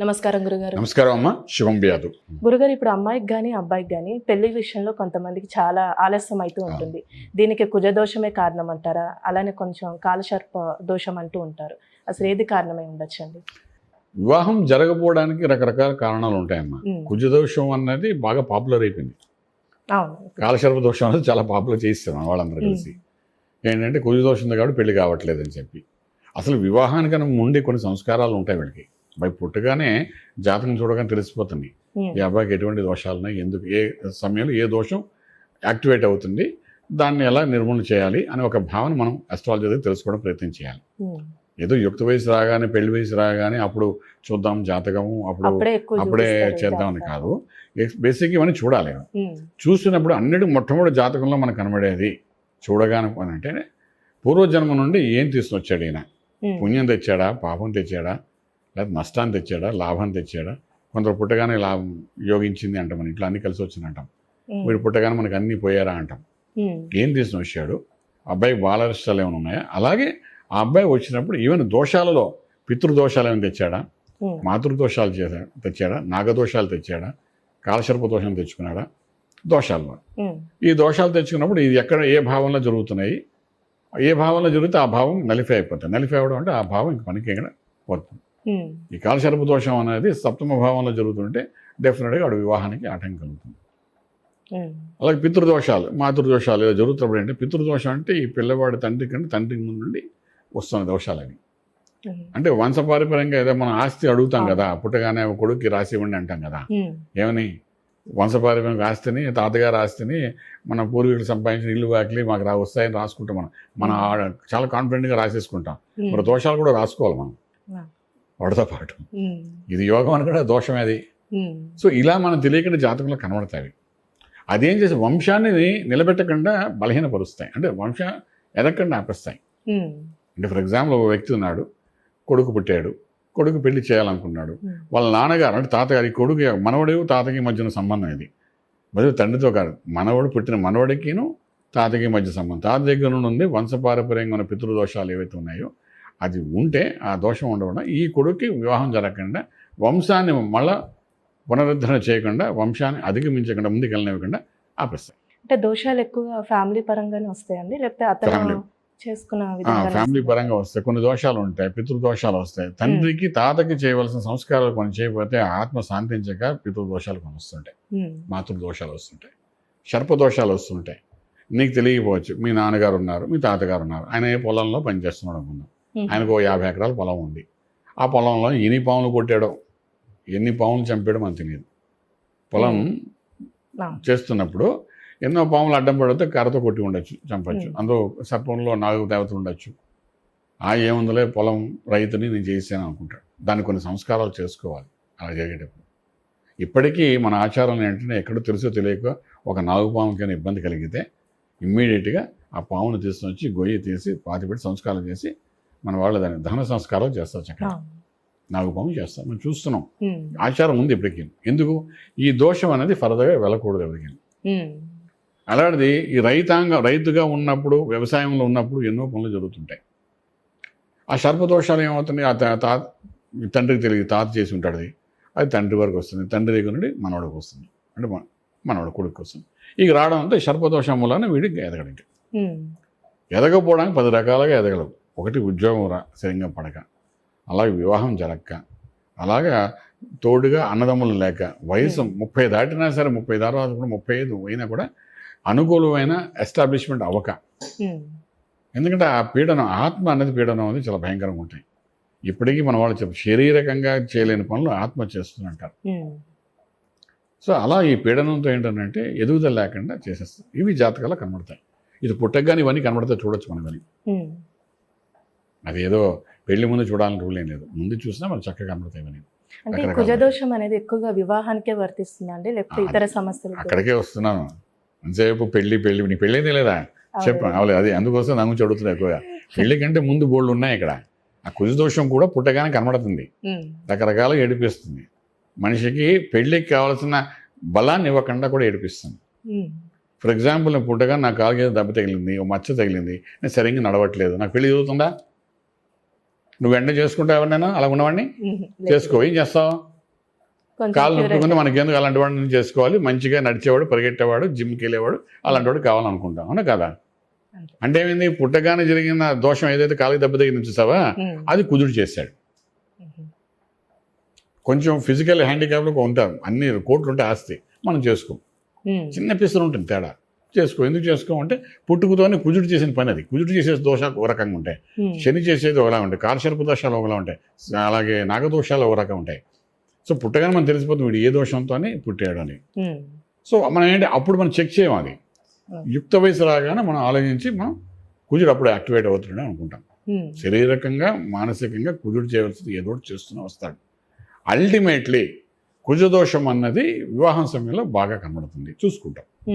నమస్కారం గురుగారు. నమస్కారం అమ్మ. శివం వ్యాధు గురుగారు ఇప్పుడు అమ్మాయికి కానీ అబ్బాయికి కానీ పెళ్ళి విషయంలో కొంతమందికి చాలా ఆలస్యం అవుతూ ఉంటుంది. దీనికి కుజదోషమే కారణం అంటారా? అలానే కొంచెం కాలసర్ప దోషం అంటూ ఉంటారు. అసలు ఏది కారణమై ఉండొచ్చండి? వివాహం జరగకపోవడానికి రకరకాల కారణాలు ఉంటాయమ్మా. కుజదోషం అన్నది బాగా పాపులర్ అయిపోయింది. కాలశర్ప దోషం అనేది చాలా పాపులర్ చేయిస్తాం వాళ్ళందరూ కలిసి. ఏంటంటే కుజదోషం కాబట్టి పెళ్ళి కావట్లేదు అని చెప్పి. అసలు వివాహానికన్నా ముందే కొన్ని సంస్కారాలు ఉంటాయి వీళ్ళకి. బై పుట్టగానే జాతకం చూడగానే తెలిసిపోతుంది. ఉమ్, ఈ అబ్బాయికి ఎటువంటి దోషాలు ఉన్నాయి ఎందుకు? ఏ సమయంలో ఏ దోషం యాక్టివేట్ అవుతుంది? దాన్ని ఎలా నిర్మూలన చేయాలి? అనే ఒక భావన మనం అస్ట్రాలజీ తెలుసుకోవడం ప్రయత్నం చేయాలి. ఉమ్. ఏదో యుక్త వయసు రాగానే పెళ్ళి వయసు రాగానే అప్పుడు చూద్దాం జాతకము అప్పుడు అప్పుడే చేద్దామని. కాదు. బేసిక్ ఇవన్నీ చూడాలి. ఉమ్, చూసినప్పుడు అన్నిటి మొట్టమొదటి జాతకంలో మనకు కనబడేది చూడగానే అంటే పూర్వజన్మ నుండి ఏం తీసుకొచ్చాడు ఈయన? పుణ్యం తెచ్చాడా? పాపం తెచ్చాడా? లేదా నష్టాన్ని తెచ్చాడా? లాభం తెచ్చాడా? కొందరు పుట్టగానే లాభం యోగించింది అంటాం మన. ఇంట్లో అన్ని కలిసి వచ్చింది అంటాం. వీడు పుట్టగానే మనకు అన్ని పోయారా అంటాం. ఏం తీసుకుని వచ్చాడు? అబ్బాయి బాలరిష్టాలు ఏమైనా ఉన్నాయా? అలాగే ఆ అబ్బాయి వచ్చినప్పుడు ఈవెన్ దోషాలలో పితృదోషాలు ఏమైనా తెచ్చాడా? మాతృదోషాలు చేశా తెచ్చాడా? నాగదోషాలు తెచ్చాడా? కాలసర్ప దోషం తెచ్చుకున్నాడా? దోషాలు ఈ దోషాలు తెచ్చుకున్నప్పుడు ఇది ఎక్కడ ఏ భావంలో జరుగుతున్నాయి? ఏ భావంలో జరిగితే ఆ భావం నలిఫై అయిపోతుంది. నలిఫై అవ్వడం అంటే ఆ భావం ఇంక పనికి ఎక్కడ పోతుంది. ఈ కాలసర్ప దోషం అనేది సప్తమ భావంలో జరుగుతుంటే డెఫినెట్గా ఆడు వివాహానికి ఆటంకం కలుగుతుంది. అలాగే పితృదోషాలు మాతృదోషాలు ఏదో జరుగుతున్నప్పుడు అంటే పితృదోషం అంటే ఈ పిల్లవాడి తండ్రి కంటే తండ్రి ముందు నుండి వస్తున్న దోషాలు అవి. అంటే వంశపారంపర్యంగా ఏదో మనం ఆస్తి అడుగుతాం. కదా పుట్టగానే ఒక కొడుక్కి రాసి ఇవ్వండి అంటాం కదా. ఏమని? వంశపారంపర్యంగా ఆస్తిని తాతగారు ఆస్తిని మన పూర్వీకులు సంపాదించిన ఇల్లు వాకిలి మాకు రా వస్తాయని రాసుకుంటాం మనం. మనం చాలా కాన్ఫిడెంట్గా రాసేసుకుంటాం. మరి దోషాలు కూడా రాసుకోవాలి మనం. ఆ. వాటితో పాటు ఇది యోగం అని కూడా దోషం అది సో ఇలా మనం తెలియకుండా జాతకంలో కనబడతాయి. అదేం చేసి వంశాన్ని నిలబెట్టకుండా బలహీనపరుస్తాయి. అంటే వంశ ఎదగకుండా ఆపేస్తాయి. అంటే ఫర్ ఎగ్జాంపుల్ ఒక వ్యక్తి ఉన్నాడు కొడుకు పుట్టాడు కొడుకు పెళ్ళి చేయాలనుకున్నాడు. వాళ్ళ నాన్నగారు అంటే తాతగారు ఈ కొడుకు మనవడు తాతకి మధ్యన సంబంధం ఇది. మరియు తండ్రితో కాదు మనవడు పుట్టిన మనవడికిను తాతకి మధ్య సంబంధం. తాత దగ్గర నుండి ఉంది వంశపారపర్యంగా ఉన్న పితృదోషాలు ఏవైతే ఉన్నాయో అది ఉంటే ఆ దోషం ఉండడం ఈ కొడుక్కి వివాహం జరగకుండా వంశాన్ని మళ్ళా పునరుద్ధరణ చేయకుండా వంశాన్ని అధిగమించకుండా ముందుకు వెళ్ళనివ్వకుండా ఆపేస్తాయి అంటే దోషాలు ఎక్కువగా ఫ్యామిలీ పరంగానే వస్తాయండి? లేకపోతే అతను. చేసుకున్న ఫ్యామిలీ పరంగా వస్తాయి. కొన్ని దోషాలు ఉంటాయి పితృదోషాలు వస్తాయి. తండ్రికి తాతకి చేయవలసిన సంస్కారాలు కొన్ని చేయకపోతే ఆత్మ శాంతించక పితృదోషాలు కొన్ని వస్తుంటాయి మాతృదోషాలు వస్తుంటాయి. సర్పదోషాలు వస్తుంటాయి. నీకు తెలియకపోవచ్చు మీ నాన్నగారు ఉన్నారు మీ తాతగారు ఉన్నారు. ఆయన ఏ పొలంలో పనిచేస్తున్నాడు అనుకుందాం. ఆయనకు ఓ యాభై ఎకరాల పొలం ఉంది. ఆ పొలంలో ఎన్ని పాములు కొట్టాడో ఎన్ని పాములు చంపాడో మనకు తెలియదు. పొలం చేస్తున్నప్పుడు ఎన్నో పాములు అడ్డం పడితే కర్రతో కొట్టి ఉండొచ్చు చంపచ్చు. అందులో సర్పంలో నాలుగు దేవతలు ఉండొచ్చు. ఆ ఏముందలే పొలం రైతుని నేను చేసాను అనుకుంటాడు. దానికి కొన్ని సంస్కారాలు చేసుకోవాలి అలా జరిగేటప్పుడు. ఇప్పటికీ మన ఆచారం ఏంటంటే ఎక్కడో తెలుసో తెలియక ఒక నాగుపాముకైనా ఇబ్బంది కలిగితే ఇమ్మీడియట్గా ఆ పామును తీసుకొని వచ్చి గొయ్యి తీసి పాతిపెట్టి సంస్కారం చేసి మన వాళ్ళు దాన్ని దహన సంస్కారాలు చేస్తారు చక్కగా. నాగుపాము చేస్తారు. మనం చూస్తున్నాం. ఆచారం ఉంది ఇప్పటికీ. ఎందుకు? ఈ దోషం అనేది ఫర్దర్గా వెళ్ళకూడదు ఎవరికి అలాంటిది ఈ రైతాంగ రైతుగా ఉన్నప్పుడు వ్యవసాయంలో ఉన్నప్పుడు ఎన్నో పనులు జరుగుతుంటాయి. ఆ సర్పదోషాలు ఏమవుతున్నాయి? ఆ తా- తండ్రికి తెలియదు. తాత చేసి ఉంటాడు అది. తండ్రి వరకు వస్తుంది. తండ్రి దగ్గర నుండి మనవడికి వస్తుంది. అంటే మన మనవడు కొడుకు వస్తుంది. ఇక రావడం అంటే సర్పదోషం వలన వీడికి ఎదగడం. ఇంకా. ఎదగపోవడానికి పది రకాలుగా ఎదగలవు ఒకటి ఉద్యోగం రా సరిగ్గా పడక. అలాగే వివాహం జరగక అలాగా తోడుగా అన్నదమ్ములు లేక వయసు ముప్పై దాటినా సరే ముప్పై తర్వాత కూడా ముప్పై ఐదు అయినా కూడా అనుకూలమైన ఎస్టాబ్లిష్మెంట్ అవ్వక. ఎందుకంటే ఆ పీడనం ఆత్మ అనేది పీడనం అనేది చాలా భయంకరంగా ఉంటాయి. ఇప్పటికీ మన వాళ్ళు చెప్పు శారీరకంగా చేయలేని పనులు ఆత్మ చేస్తుందంటారు సో అలా ఈ పీడనంతో ఏంటంటే ఎదుగుదల లేకుండా చేసేస్తాయి ఇవి జాతకాలు కనబడతాయి. ఇది పుట్టగానే ఇవన్నీ కనబడితే చూడొచ్చు మనం ఇవన్నీ. అది ఏదో పెళ్ళి ముందు చూడాలని రూల్ ఏం లేదు. ముందు చూసినా మనం చక్కగా కనబడతాయి అంటే కుజదోషం అనేది ఎక్కువగా వివాహానికే వర్తిస్తుంది అండి? లేకపోతే ఇతర సమస్యలు అక్కడికే వస్తున్నాను. అంతసేపు పెళ్ళి పెళ్ళి నీ పెళ్ళి లేదా? చెప్పు అవలేదు అది అందుకోసం నా గురించి అడుగుతున్నా ఎక్కువగా. పెళ్ళి కంటే ముందు బోళ్ళు ఉన్నాయి ఇక్కడ. ఆ కుజ దోషం కూడా పుట్టగానే కనబడుతుంది. రకరకాల ఏడిపిస్తుంది. మనిషికి పెళ్ళికి కావాల్సిన బలాన్ని ఇవ్వకుండా కూడా ఏడిపిస్తుంది. ఫర్ ఎగ్జాంపుల్ నేను పుట్టగా నా ఏదో దెబ్బ తగిలింది ఓ మచ్చ తగిలింది నేను సరిగ్గా నడవట్లేదు. నాకు పెళ్ళి జరుగుతుందా? నువ్వు వెంట చేసుకుంటావు ఎవరినైనా? అలా ఉన్నవాడిని. చేసుకో. ఏం చేస్తావు? కాలు నొప్పుకుంటే మనకేందుకు అలాంటి వాడిని చేసుకోవాలి? మంచిగా నడిచేవాడు పరిగెట్టేవాడు జిమ్కి వెళ్ళేవాడు అలాంటి వాడు కావాలనుకుంటాం. అవునా కదా. అంటే ఏమైంది పుట్టగానే జరిగిన దోషం ఏదైతే కాలుకి దెబ్బ తగిలి చూసావా? అది కుదురు చేశాడు. కొంచెం ఫిజికల్ హ్యాండిక్యాప్లో ఉంటాం అన్ని కోట్లు ఉంటే ఆస్తి. మనం చేసుకో. చిన్న పిసరు ఉంటుంది తేడా. చేసుకో ఎందుకు చేసుకో అంటే పుట్టుకతోనే కుజుడు చేసిన పని అది. కుజుడు చేసే దోషాలు ఒక రకంగా ఉంటాయి. శని చేసేది ఒకలా ఉంటాయి. కాలశర్ప దోషాలు ఒకలా ఉంటాయి. అలాగే నాగదోషాలు ఒక రకం ఉంటాయి. సో పుట్టగానే మనం తెలిసిపోతుంది వీడు ఏ దోషంతోనే పుట్టాడు అని. సో మనం ఏంటి అప్పుడు మనం చెక్ చేయం అది. యుక్త వయసు రాగానే మనం ఆలోచించి మనం కుజుడు అప్పుడు యాక్టివేట్ అవుతున్నాడు అనుకుంటాం. శారీరకంగా మానసికంగా కుజుడు చేయవలసింది ఏదో చేస్తూనే వస్తాడు. అల్టిమేట్లీ కుజదోషం అన్నది వివాహం సమయంలో బాగా కనబడుతుంది. చూసుకుంటాం.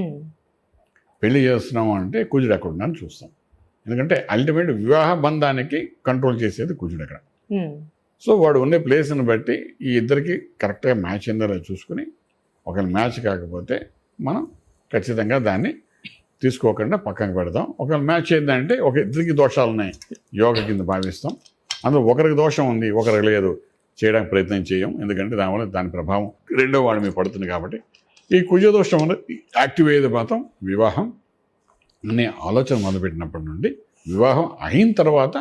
పెళ్ళి చేస్తున్నాం అంటే కుజుడు ఎక్కడ ఉన్నాడని చూస్తాం. ఎందుకంటే అల్టిమేట్ వివాహ బంధానికి కంట్రోల్ చేసేది కుజుడు అక్కడ సో వాడు ఉండే ప్లేస్ని బట్టి ఈ ఇద్దరికి కరెక్ట్గా మ్యాచ్ అయిందో చూసుకుని ఒకవేళ మ్యాచ్ కాకపోతే మనం ఖచ్చితంగా దాన్ని తీసుకోకుండా పక్కన పెడదాం ఒకవేళ మ్యాచ్ అయిందంటే ఒక ఇద్దరికి దోషాలు ఉన్నాయి. యోగ కింద భావిస్తాం. అందులో ఒకరికి దోషం ఉంది ఒకరికి లేదు. చేయడానికి ప్రయత్నం చేయం. ఎందుకంటే దానివల్ల దాని ప్రభావం రెండో వాడి మీద పడుతుంది కాబట్టి ఈ కుజ దోషం అనేది యాక్టివ్ అయ్యేది మాత్రం వివాహం అనే ఆలోచన మొదలుపెట్టినప్పటి నుండి వివాహం అయిన తర్వాత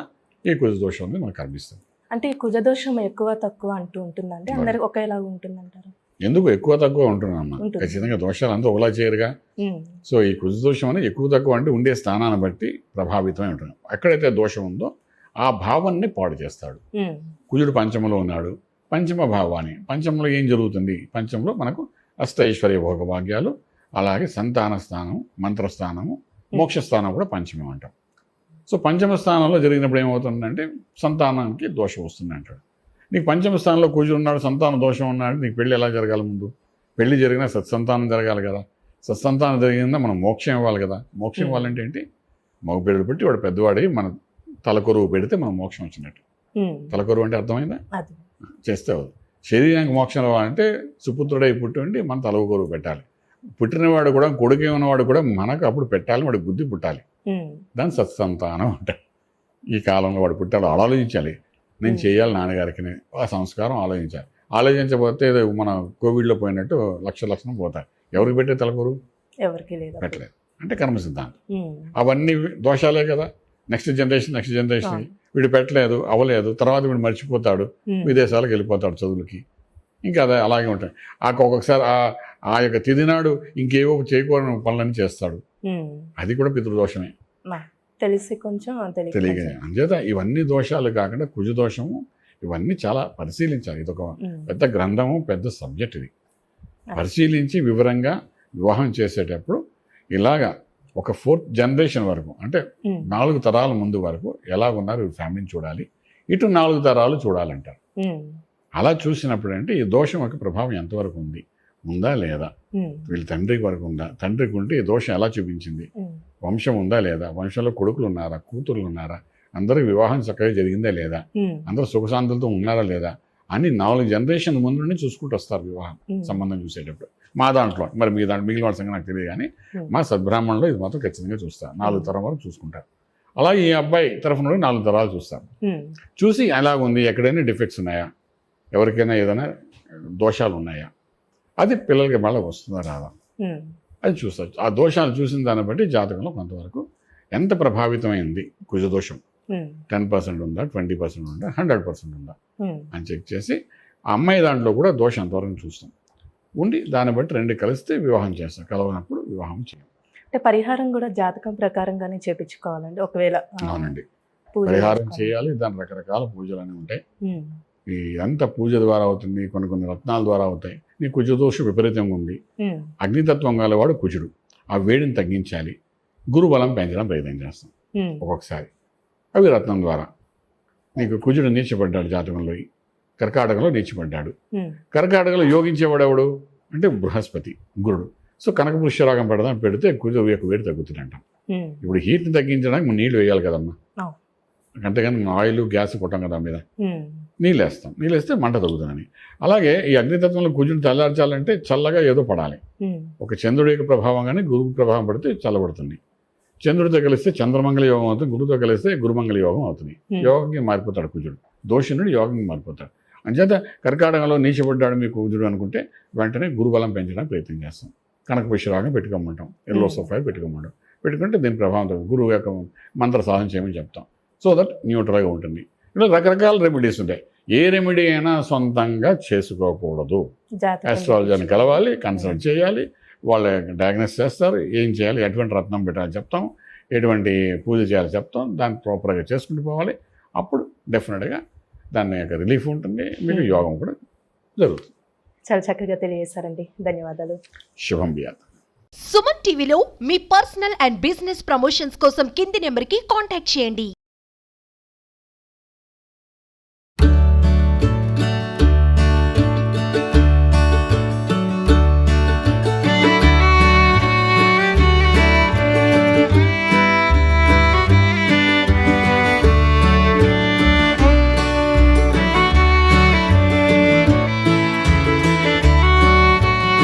ఈ కుజ దోషం అనేది మనకు కనిపిస్తుంది. అంటే ఈ కుజదోషం ఎక్కువ తక్కువ అంటూ ఉంటుందండి? అందరికి ఒకేలాగా ఉంటుందంటారు? ఎందుకు ఎక్కువ తక్కువ ఉంటున్నామా ఉంటుంది. ఖచ్చితంగా దోషాలు అంతా ఒకలా చేయరుగా. సో ఈ కుజ దోషం అనేది ఎక్కువ తక్కువ అంటే ఉండే స్థానాన్ని బట్టి ప్రభావితమై ఉంటుంది. ఎక్కడైతే దోషం ఉందో ఆ భావాన్ని పాడు చేస్తాడు. కుజుడు పంచమలో ఉన్నాడు. పంచమ భావాన్ని. పంచమంలో ఏం జరుగుతుంది? పంచంలో మనకు అష్ట ఐశ్వర్య భోగభాగ్యాలు అలాగే సంతాన స్థానం మంత్రస్థానము మోక్ష స్థానం కూడా పంచమం అంటాం. సో పంచమ స్థానంలో జరిగినప్పుడు ఏమవుతుందంటే సంతానానికి దోషం వస్తుంది అంటాడు. నీకు పంచమ స్థానంలో కుజుడు ఉన్నాడు సంతాన దోషం ఉన్నాడు నీకు పెళ్ళి ఎలా జరగాలి ముందు? పెళ్ళి జరిగినా సత్సంతానం జరగాలి కదా. సత్సంతానం జరిగిందా? మనం మోక్షం ఇవ్వాలి కదా. మోక్షం Hmm. ఇవ్వాలంటే ఏంటి? మగపిల్లలు పెట్టి వాడు పెద్దవాడి మన తలకొరువు పెడితే మనం మోక్షం వచ్చినట్టు. ఉమ్, తలకొరువు అంటే అర్థమైందా? చేస్తే అవుతుంది శరీరానికి మోక్షం రావాలంటే సుపుత్రుడై పుట్టుండి మన తలకొరువు పెట్టాలి. పుట్టినవాడు కూడా కొడుకు ఉన్నవాడు కూడా మనకు అప్పుడు పెట్టాలి వాడికి బుద్ధి పుట్టాలి. దాని సత్సంతానం అంటారు ఈ కాలంలో వాడు పుట్టాలి ఆలోచించాలి. నేను. చేయాలి నాన్నగారికి. ఆ సంస్కారం ఆలోచించాలి. ఆలోచించకపోతే మన కోవిడ్లో పోయినట్టు లక్ష లక్షణం పోతాయి. ఎవరికి పెట్టే తలకొరు ఎవరికి లేదు. పెట్టలేదు. అంటే కర్మ సిద్ధాంతం అవన్నీ దోషాలే కదా. Next generation next generation. వీడు పెట్టలేదు అవ్వలేదు తర్వాత వీడు మర్చిపోతాడు విదేశాలకు వెళ్ళిపోతాడు చదువులకి. ఇంకా అదే అలాగే ఉంటాయి. ఆ ఒక్కొక్కసారి ఆ ఆ యొక్క తిథి నాడు ఇంకేవో చేయకూడని పనులన్నీ చేస్తాడు. అది కూడా పితృదోషమే. తెలిసి కొంచెం కొంచెం. అంచేత ఇవన్నీ దోషాలు కాకుండా కుజ దోషము ఇవన్నీ చాలా పరిశీలించాలి. ఇదొక పెద్ద గ్రంథము పెద్ద సబ్జెక్ట్ ఇది. పరిశీలించి వివరంగా వివాహం చేసేటప్పుడు ఇలాగా ఒక ఫోర్త్ జనరేషన్ వరకు అంటే నాలుగు తరాల ముందు వరకు ఎలా ఉన్నారు ఈ ఫ్యామిలీని చూడాలి ఇటు నాలుగు తరాలు చూడాలంటారు. అలా చూసినప్పుడు అంటే ఈ దోషం యొక్క ప్రభావం ఎంతవరకు ఉంది? ఉందా లేదా? వీళ్ళ తండ్రికి వరకు ఉందా? తండ్రికి ఉంటే ఈ దోషం ఎలా చూపించింది? వంశం ఉందా లేదా? వంశంలో కొడుకులు ఉన్నారా? కూతుర్లు ఉన్నారా? అందరికి వివాహం చక్కగా జరిగిందా లేదా? అందరూ సుఖశాంతులతో ఉన్నారా లేదా? అని నాలుగు జనరేషన్ ముందు నుండి చూసుకుంటూ వస్తారు వివాహం సంబంధం చూసేటప్పుడు. మా దాంట్లో. మరి మీ దాంట్లో మిగిలిన వాళ్ళ సంగతి నాకు తెలియదు కానీ. మా సద్బ్రాహ్మణంలో ఇది మాత్రం ఖచ్చితంగా చూస్తారు నాలుగు తరం వరకు చూసుకుంటారు అలాగే ఈ అబ్బాయి తరఫున నుండి నాలుగు తరాలు చూస్తారు ఉమ్, చూసి ఎలా ఉంది ఎక్కడైనా డిఫెక్ట్స్ ఉన్నాయా? ఎవరికైనా ఏదైనా దోషాలు ఉన్నాయా? అది పిల్లలకి మళ్ళీ వస్తుందా రాదా? అది చూస్తారు ఆ దోషాలు చూసిన దాన్ని బట్టి జాతకంలో కొంతవరకు ఎంత ప్రభావితమైంది కుజదోషం? టెన్ పర్సెంట్ ఉందా? ట్వంటీ పర్సెంట్ ఉందా? హండ్రెడ్ పర్సెంట్ ఉందా? అని చెక్ చేసి ఆ అమ్మాయి దాంట్లో కూడా దోషం ఎంతవరకు చూస్తాం. ఉండి దాన్ని బట్టి రెండు కలిస్తే వివాహం చేస్తాం. కలవనప్పుడు వివాహం చేయం. అంటే పరిహారం కూడా జాతకం ప్రకారంగానే చేపించుకోవాలండి. ఒకవేళ అవునండి. పరిహారం. చేయాలి దాని రకరకాల పూజలు అనేవి ఉంటాయి. ఈ అంత పూజ ద్వారా అవుతుంది కొన్ని కొన్ని రత్నాల ద్వారా అవుతాయి. నీ కుజదోషం విపరీతంగా ఉంది. అగ్నితత్వం గలవాడు కుజుడు. ఆ వేడిని తగ్గించాలి. గురుబలం పెంచడం ప్రయత్నం చేస్తాం. ఒక్కొక్కసారి. అవి రత్నం ద్వారా. నీకు కుజుడు నీచపడ్డాడు జాతకంలో. కర్కాటకంలో నీచపడ్డాడు. ఉమ్, కర్కాటకలో యోగించేవాడు ఎవడు అంటే బృహస్పతి గురుడు. సో కనక పుష్యరాగం పెడదాం పెడితే కుజ యొక్క వేడి తగ్గుతుందంట. ఉమ్, ఇప్పుడు హీట్ని తగ్గించడానికి మనం నీళ్ళు వేయాలి కదమ్మా. అంతేగాని ఆయిల్ గ్యాస్ కొట్టాం కదా మీద. నీళ్ళు వేస్తాం నీళ్ళు వేస్తే మంట తగ్గుతుందని. అలాగే ఈ అగ్నితత్వంలో కూర్చుని చల్లార్చాలంటే చల్లగా ఏదో పడాలి. ఒక చంద్రుడి యొక్క ప్రభావం కానీ గురువు ప్రభావం పడితే చల్లబడుతుంది. చంద్రుడితో కలిస్తే చంద్రమంగళ యోగం అవుతుంది గురువుతో కలిస్తే గురుమంగళ యోగం అవుతుంది. యోగంకి మారిపోతాడు కుజుడు. దోషునుడు యోగంకి మారిపోతాడు. అంచేత కర్కాటకంలో నీచబడ్డాడు మీ కుజుడు అనుకుంటే వెంటనే గురుబలం పెంచడానికి ప్రయత్నం చేస్తాం. కనక పుష్యరాగం పెట్టుకోమంటాం. Yellow Hmm. సోఫాయి పెట్టుకోమంటాం. పెట్టుకుంటే దీని ప్రభావం గురువు యొక్క మంత్ర సాధన చేయమని చెప్తాం. సో దట్ న్యూట్రల్గా ఉంటుంది. ఇలా రకరకాల రెమెడీస్ ఉంటాయి. ఏ రెమెడీ అయినా సొంతంగా చేసుకోకూడదు. జాతకం ఆస్ట్రాలజర్ని కలవాలి కన్సల్ట్ చేయాలి వాళ్ళు డయాగ్నోస్ చేస్తారు ఏం చేయాలి ఎటువంటి రత్నం పెట్టాలి చెప్తాం. ఎటువంటి పూజ చేయాలి చెప్తాం. దాన్ని ప్రాపర్గా చేసుకుంటూ పోవాలి. అప్పుడు డెఫినెట్గా దాని యొక్క రిలీఫ్ ఉంటుంది. మీకు Hmm. యోగం కూడా జరుగుతుంది. చాలా చక్కగా తెలియజేశారండి. ధన్యవాదాలు. శుభం బియాత్ సుమన్ టీవీలో మీ పర్సనల్ అండ్ బిజినెస్ ప్రమోషన్స్ కోసం కింది నెంబర్కి కాంటాక్ట్ చేయండి.